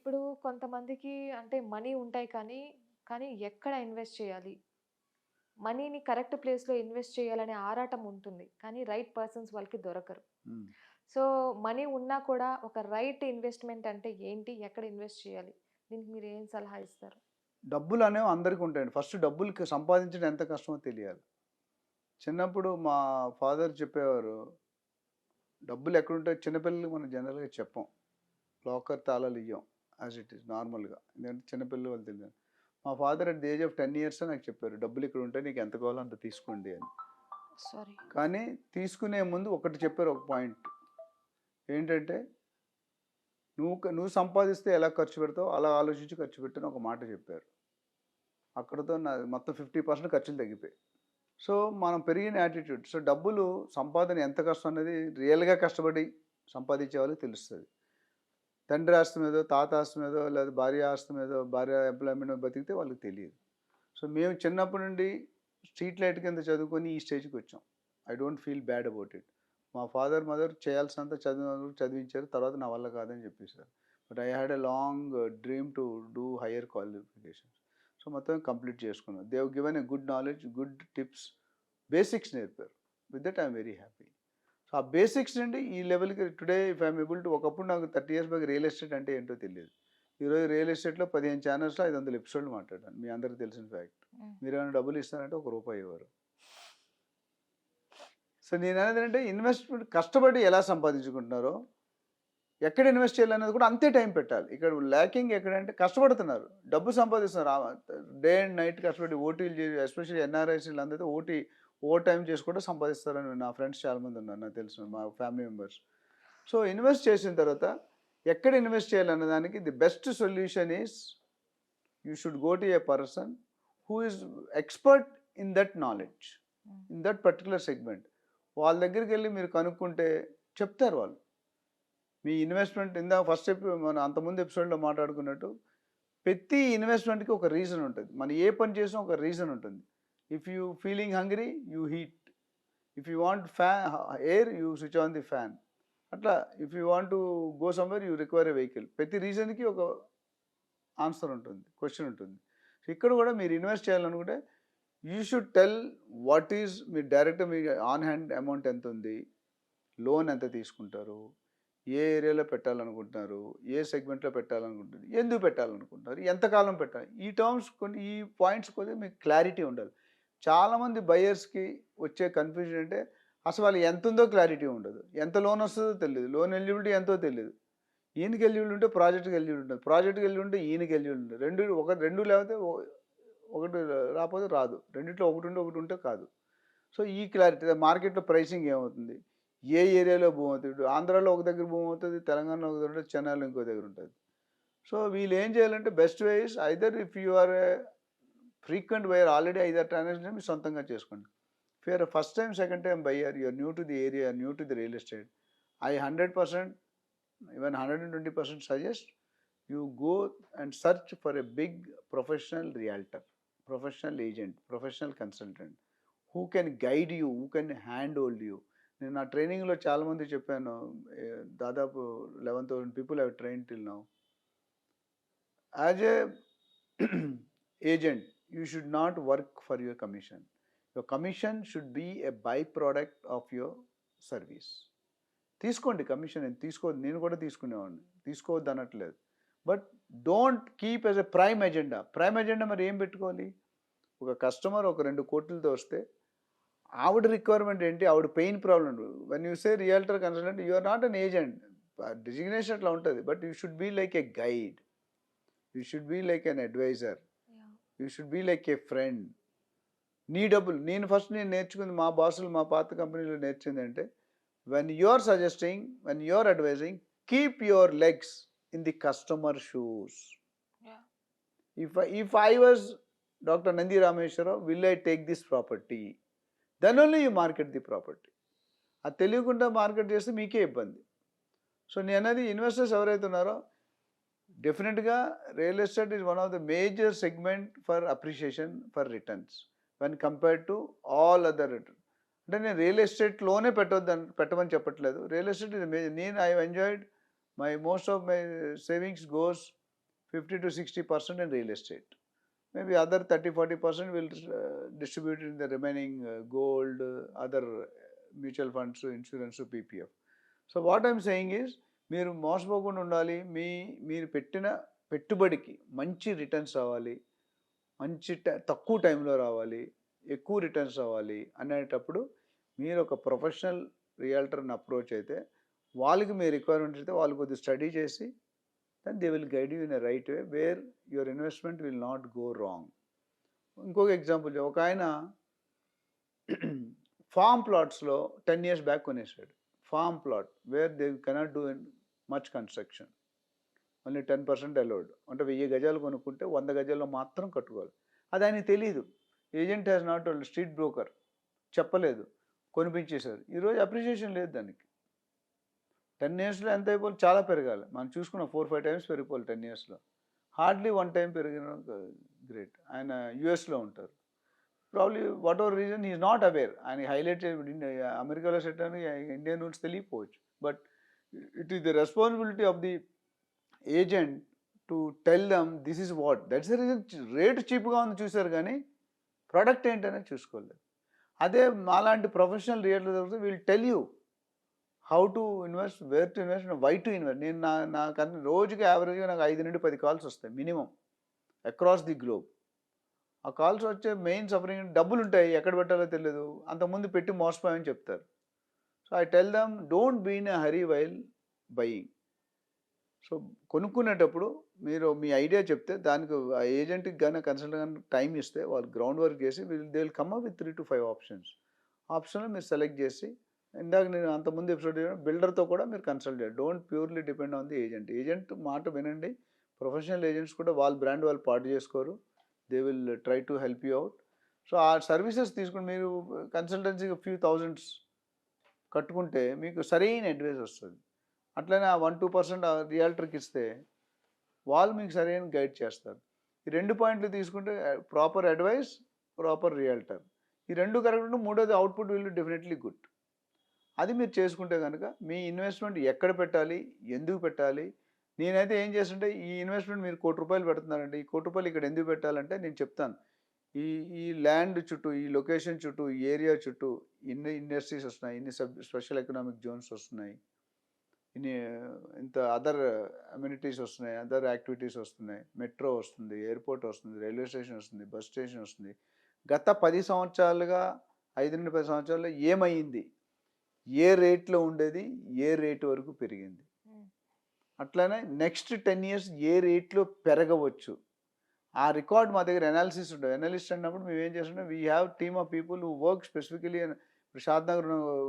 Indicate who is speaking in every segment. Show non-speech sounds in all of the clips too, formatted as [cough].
Speaker 1: ఇప్పుడు కొంతమందికి అంటే మనీ ఉంటాయి కానీ, కానీ ఎక్కడ ఇన్వెస్ట్ చేయాలి? మనీని కరెక్ట్ ప్లేస్‌లో ఇన్వెస్ట్ చేయాలనే ఆరాటం ఉంటుంది. కానీ రైట్ పర్సన్స్ వాళ్ళకి దొరకరు. సో, మనీ ఉన్నా కూడా ఒక రైట్ ఇన్వెస్ట్‌మెంట్ అంటే ఏంటి? ఎక్కడ ఇన్వెస్ట్ చేయాలి? దీనికి మీరు ఏం సలహా ఇస్తారు?
Speaker 2: డబ్బులనేవి అందరికి ఉంటాయండి. ఫస్ట్ డబ్బులకి సంపాదించడం ఎంత కష్టమో తెలియాలి. చిన్నప్పుడు మా ఫాదర్ చెప్పేవారు, డబ్బులు ఎక్కడుంటాయో చిన్నపిల్లలకి మనం జనరల్‌గా చెప్పం. లాకర్ తాళాలు ఇయ్యం. యాజ్ ఇట్ ఈస్ నార్మల్‌గా. ఎందుకంటే చిన్నపిల్లలు వాళ్ళు తెలియదు. మా father at the age of 10 ఇయర్సే నాకు చెప్పారు. డబ్బులు ఇక్కడ ఉంటాయి నీకు ఎంత కావాలో అంత తీసుకోండి అని.
Speaker 1: సారీ.
Speaker 2: కానీ తీసుకునే ముందు ఒకటి చెప్పారు ఒక పాయింట్. ఏంటంటే నువ్వు నువ్వు సంపాదిస్తే ఎలా ఖర్చు పెడతావో అలా ఆలోచించి ఖర్చు పెట్టు అని ఒక మాట చెప్పారు. అక్కడితో నాది మొత్తం 50% ఖర్చులు తగ్గిపోయాయి. సో, మనం పెరిగిన యాటిట్యూడ్. సో, డబ్బులు సంపాదన ఎంత కష్టం అనేది రియల్‌గా కష్టపడి సంపాదించే వాళ్ళకి తెలుస్తది. తండ్రి ఆస్తి ఏదో తాత ఆస్తి ఏదో లేదా భార్య ఆస్తి ఏదో భార్య ఎంప్లాయ్‌మెంట్ బతికితే వాళ్ళకి తెలియదు సో, మేము చిన్నప్పటి నుండి స్ట్రీట్ లైట్ కింద చదువుకొని ఈ స్టేజ్‌కి వచ్చాం. I don't feel bad about it. మా ఫాదర్, మదర్ చేయాల్సినంత చదివిన చదివించారు. తర్వాత నా వల్ల కాదని చెప్పేసారు. But I had a long dream to do higher qualifications. So, మొత్తం కంప్లీట్ చేసుకున్నాను. They've given a good knowledge, good tips, basics నేర్పారు. With that I'm very happy. So, ఆ బేసిక్స్ నుండి ఈ లెవెల్‌కి today if I am able to ఒకప్పుడు నాకు 30 years back real estate అంటే ఏంటో తెలియదు. ఈరోజు రియల్ ఎస్టేట్‌లో 15 ఛానల్స్‌లో 500 ఎపిసోడ్‌లు మాట్లాడాను. మీ అందరికీ తెలిసిన ఫ్యాక్ట్.
Speaker 1: హ్మ్.
Speaker 2: మీరేమైనా డబ్బులు ఇస్తారంటే ఒక రూపాయి ఇవ్వరు. సో, నేననేది ఏంటంటే ఇన్వెస్ట్‌మెంట్ కష్టపడి ఎలా సంపాదించుకుంటున్నారో, ఎక్కడ ఇన్వెస్ట్ చేయాలనేది కూడా అంతే టైం పెట్టాలి. ఇక్కడ ల్యాకింగ్ ఎక్కడంటే కష్టపడుతున్నారు. డబ్బు సంపాదిస్తున్నారు. డే అండ్ నైట్ కష్టపడి ఓటీలు చేసి ఎస్పెషల్లీ ఎన్ఆర్ఐస్ వీళ్ళందరితో ఓటీ ఓవర్ టైమ్ చేసి కూడా సంపాదిస్తారని నా ఫ్రెండ్స్ చాలామంది ఉన్నారు నాకు తెలిసిన మా ఫ్యామిలీ మెంబర్స్. సో, ఇన్వెస్ట్ చేసిన తర్వాత ఎక్కడ ఇన్వెస్ట్ చేయాలనే దానికి the best solution is you should go to a person who is expert in that knowledge.
Speaker 1: Hmm.
Speaker 2: In that particular segment. వాళ్ళ దగ్గరికి వెళ్ళి మీరు కనుక్కుంటే చెప్తారు వాళ్ళు. మీ ఇన్వెస్ట్‌మెంట్ ఇందాక ఫస్ట్ ఎపి మనం అంతకుముందు ఎపిసోడ్‌లో మాట్లాడుకున్నట్టు ప్రతి ఇన్వెస్ట్‌మెంట్‌కి ఒక రీజన్ ఉంటది. మనం ఏ పని చేసినా ఒక రీజన్ ఉంటుంది. If you feeling hungry you eat. If you want fan air you switch on the fan. అట్లా if you want to go somewhere you require a vehicle. ప్రతి రీజన్‌కి ఒక ఆన్సర్ ఉంటుంది. క్వశ్చన్ ఉంటుంది. సో, ఇక్కడ కూడా మీరు ఇన్వెస్ట్ చేయాలనుకుంటే you should tell what is me direct మీ ఆన్ హ్యాండ్ అమౌంట్ ఎంత ఉంది? లోన్ ఎంత తీసుకుంటారు? ఏ ఏరియాలో పెట్టాలనుకుంటున్నారు? ఏ సెగ్మెంట్‌లో పెట్టాలనుకుంటున్నారు? ఎందుకు పెట్టాలనుకుంటున్నారు? ఎంతకాలం పెట్టాలి? ఈ టర్మ్స్ కొన్ని ఈ పాయింట్స్ కొద్దిగా మీకు క్లారిటీ ఉండాలి. చాలామంది బయర్స్‌కి వచ్చే కన్‌ఫ్యూజన్ అంటే అసలు వాళ్ళు ఎంత ఉందో క్లారిటీ ఉండదు. ఎంత లోన్ వస్తుందో తెలియదు లోన్ ఎలిజిబిలిటీ ఎంతో తెలియదు ఈయనకి ఎలిజిబిలిటీ ఉంటే ప్రాజెక్ట్‌కి ఎలిజిబిలిటీ ఉంటుంది ప్రాజెక్ట్‌కి ఎలిజిబిలిటీ ఉంటే ఈయనకి ఎలిజిబిలిటీ ఉంటుంది రెండు ఒక రెండు లేకపోతే ఒకటి రాకపోతే రాదు. రెండిట్లో ఒకటి ఉంటే ఒకటి ఉంటే కాదు. సో, ఈ క్లారిటీ మార్కెట్‌లో ప్రైసింగ్ ఏమవుతుంది? ఏ ఏరియాలో భూమి అవుతుంది? ఆంధ్రాలో ఒక దగ్గర భూమి అవుతుంది తెలంగాణలో ఒక దగ్గర ఉంటుంది చెన్నైలో ఇంకో దగ్గర ఉంటుంది సో, వీళ్ళు ఏం చేయాలంటే best ways either if you are frequent buyer already 5, 6 transactions మీ సొంతంగా చేసుకోండి. Fair first time second time buyer you're new to the area, new to the real estate. I 100% even 120% suggest you go and search for a big professional realtor, professional agent, professional consultant who can guide you, who can hand hold you. నేను నా ట్రైనింగ్‌లో చాలామంది చెప్పాను. దాదాపు eleven thousand people I train till now. As [clears throat] agent you should not work for your commission. Your commission should be a by product of your service. తీసుకోండి commission నేను తీసుకోవద్దు నేను కూడా తీసుకునేవాడిని. తీసుకోవద్దు అనట్లేదు. But don't keep as a prime agenda. Prime agenda మరి ఏం పెట్టుకోవాలి? ఒక కస్టమర్ ఒక రెండు కోట్లతో వస్తే ఆవిడ రిక్వైర్మెంట్ ఏంటి? ఆవిడ pain problem when you say realtor consultant you are not an agent. Designation అట్లా ఉంటుంది but you should be like a guide. You should be like an advisor. You should be like a friend. నీ డబ్బులు నేను first నేను నేర్చుకుంది మా బాసులు మా పాత కంపెనీలో నేర్చిందంటే when you are suggesting, when you are advising keep your legs in the customer shoes. If if I was doctor Nandi Rameshwararao will I take this property? Then only you market the property. అది తెలియకుండా market చేస్తే మీకే ఇబ్బంది. So, నేననేది investors ఎవరైతే ఉన్నారో డెఫినిట్‌గా real estate is one of the major segment for appreciation for returns when compared to all other return. అంటే నేను రియల్ ఎస్టేట్‌లోనే పెట్టొద్దని పెట్టమని చెప్పట్లేదు. రియల్ ఎస్టేట్ ఇస్ మేజర్ నేను I have enjoyed my most of my savings goes fifty to sixty percent in real estate maybe other thirty forty percent will distribute in the remaining gold other mutual funds insurance PPF so what I'm saying is మీరు మోసపోకుండా ఉండాలి. మీ మీరు పెట్టిన పెట్టుబడికి మంచి returns రావాలి. మంచి తక్కువ టైంలో రావాలి. ఎక్కువ రిటర్న్స్ రావాలి అనేటప్పుడు మీరు ఒక ప్రొఫెషనల్ రియల్టర్ని అప్రోచ్ అయితే వాళ్ళకి మీ రిక్వైర్మెంట్ అయితే వాళ్ళు కొద్దిగా స్టడీ చేసి then they will guide you in a right way where your investment will not go wrong. ఇంకొక ఎగ్జాంపుల్ ఒక ఆయన [clears throat] ఫామ్ ప్లాట్స్లో ten years back కొనేసాడు. Farm plot where they cannot do much construction. Only ten percent allowed. అంటే వెయ్యి గజాలు కొనుక్కుంటే వంద గజాల్లో మాత్రం కట్టుకోవాలి. అది ఆయన తెలియదు agent has not street broker. చెప్పలేదు. కొనిపించేశారు. ఈరోజు అప్రిషియేషన్ లేదు దానికి. టెన్ ఇయర్స్లో ఎంత అయిపోవాలి? చాలా పెరగాలి. మనం చూసుకున్న ఫోర్ ఫైవ్ టైమ్స్ పెరిగిపోవాలి టెన్ ఇయర్స్లో. హార్డ్లీ వన్ టైం పెరిగిన గ్రేట్. ఆయన యుఎస్లో ఉంటారు. Probably whatever reason is not aware ఆయన హైలైట్ అమెరికాలో సెట్ అని ఇండియన్ రూల్స్ తెలియకపోవచ్చు. But it is the responsibility of the agent to tell them this is what that's the reason rate చీప్గా ఉంది చూశారు కానీ ప్రోడక్ట్ ఏంటనేది చూసుకోలేదు. అదే మాలాంటి professional real we'll tell you how to invest where to invest why to invest నేను నా నాకు రోజుకి యావరేజ్గా నాకు ఐదు నుండి పది కాల్స్ వస్తాయి మినిమం అక్రాస్ ది గ్లోబ్ ఆ కాల్స్ వచ్చే మెయిన్ సఫరింగ్ డబ్బులు ఉంటాయి ఎక్కడ పెట్టాలో తెలియదు. అంతకుముందు పెట్టి మోసపోయామని చెప్తారు. So I tell them don't be in hurry while buying so కొనుక్కునేటప్పుడు మీరు మీ ఐడియా చెప్తే దానికి ఆ ఏజెంట్కి కానీ కన్సల్ట్ కానీ టైం ఇస్తే వాళ్ళు గ్రౌండ్ వర్క్ చేసి వీళ్ళు they will come up with three to five options ఆప్షన్లో మీరు సెలెక్ట్ చేసి ఇందాక నేను అంతకుముందు ఎపిసోడ్ బిల్డర్తో కూడా మీరు కన్సల్ట్ చేయండి don't purely depend on the agent agent మాట వినండి. ప్రొఫెషనల్ ఏజెంట్స్ కూడా వాళ్ళ బ్రాండ్ వాళ్ళు పాటు చేసుకోరు. They will try to help you out so ఆ సర్వీసెస్ తీసుకుని మీరు కన్సల్టెన్సీకి ఫ్యూ థౌజండ్స్ కట్టుకుంటే మీకు సరైన అడ్వైస్ వస్తుంది. అట్లనే ఆ వన్ టూ పర్సెంట్ రియాల్టర్కి ఇస్తే వాళ్ళు మీకు సరైన గైడ్ చేస్తారు. ఈ రెండు పాయింట్లు తీసుకుంటే ప్రాపర్ అడ్వైస్ ప్రాపర్ రియాల్టర్. ఈ రెండు కరెక్ట్ ఉంటే మూడోది అవుట్పుట్ విల్ డెఫినెట్లీ గుడ్. అది మీరు చేసుకుంటే కనుక మీ ఇన్వెస్ట్మెంట్ ఎక్కడ పెట్టాలి ఎందుకు పెట్టాలి? నేనైతే ఏం చేస్తుంటే ఈ ఇన్వెస్ట్మెంట్ మీరు కోటి రూపాయలు పెడుతున్నారండి ఈ కోటి రూపాయలు ఇక్కడ ఎందుకు పెట్టాలంటే నేను చెప్తాను. ఈ ఈ ల్యాండ్ చుట్టూ ఈ లొకేషన్ చుట్టూ ఈ ఏరియా చుట్టూ ఇన్ని ఇండస్ట్రీస్ వస్తున్నాయి ఇన్ని సబ్ స్పెషల్ ఎకనామిక్ జోన్స్ వస్తున్నాయి ఇన్ని ఇంత అదర్ అమ్యూనిటీస్ వస్తున్నాయి అదర్ యాక్టివిటీస్ వస్తున్నాయి మెట్రో వస్తుంది ఎయిర్పోర్ట్ వస్తుంది రైల్వే స్టేషన్ వస్తుంది బస్ స్టేషన్ వస్తుంది. గత పది సంవత్సరాలుగా ఐదు నుండి పది సంవత్సరాల్లో ఏమైంది? ఏ రేట్లో ఉండేది? ఏ రేటు వరకు పెరిగింది. అట్లానే నెక్స్ట్ టెన్ ఇయర్స్ ఏ రేట్లో పెరగవచ్చు? ఆ రికార్డ్ మా దగ్గర అనాలిసిస్ ఉంటుంది అనాలిస్ట్ అన్నప్పుడు మేము ఏం చేస్తుంటే? We have team of people who work specifically Shadnagar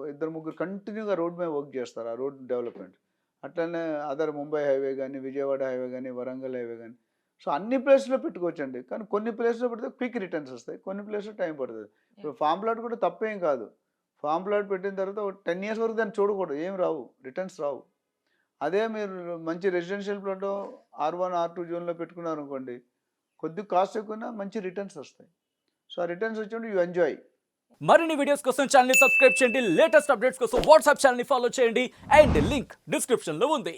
Speaker 2: ఇద్దరు ముగ్గురు కంటిన్యూగా రోడ్ మీద వర్క్ చేస్తారు ఆ రోడ్ డెవలప్మెంట్ అట్లనే అదర్ ముంబై హైవే కానీ విజయవాడ హైవే కానీ వరంగల్ హైవే కానీ సో అన్ని ప్లేస్లో పెట్టుకోవచ్చండి. కానీ కొన్ని ప్లేస్లో పెడితే క్విక్ రిటర్న్స్ వస్తాయి. కొన్ని ప్లేస్లో టైం పడుతుంది. ఇప్పుడు ఫామ్ ప్లాట్ కూడా తప్పేం కాదు. ఫామ్ ప్లాట్ పెట్టిన తర్వాత టెన్ ఇయర్స్ వరకు దాన్ని చూడకూడదు. ఏం రావు. రిటర్న్స్ రావు. అదే మీరు మంచి residential plot R one R two జోన్లో పెట్టుకున్నారు అనుకోండి కొద్ది కాస్ట్ ఎక్కువ మంచి రిటర్న్స్ వస్తాయి. సో ఆ రిటర్న్స్ వచ్చినప్పుడు యూ ఎంజాయ్
Speaker 3: మరిన్ని వీడియోస్ కోసం ఛానల్ సబ్స్క్రైబ్ చేయండి. లేటెస్ట్ అప్డేట్స్ కోసం వాట్సాప్ ఛానల్ని ఫాలో చేయండి. అండ్ లింక్ డిస్క్రిప్షన్లో ఉంది.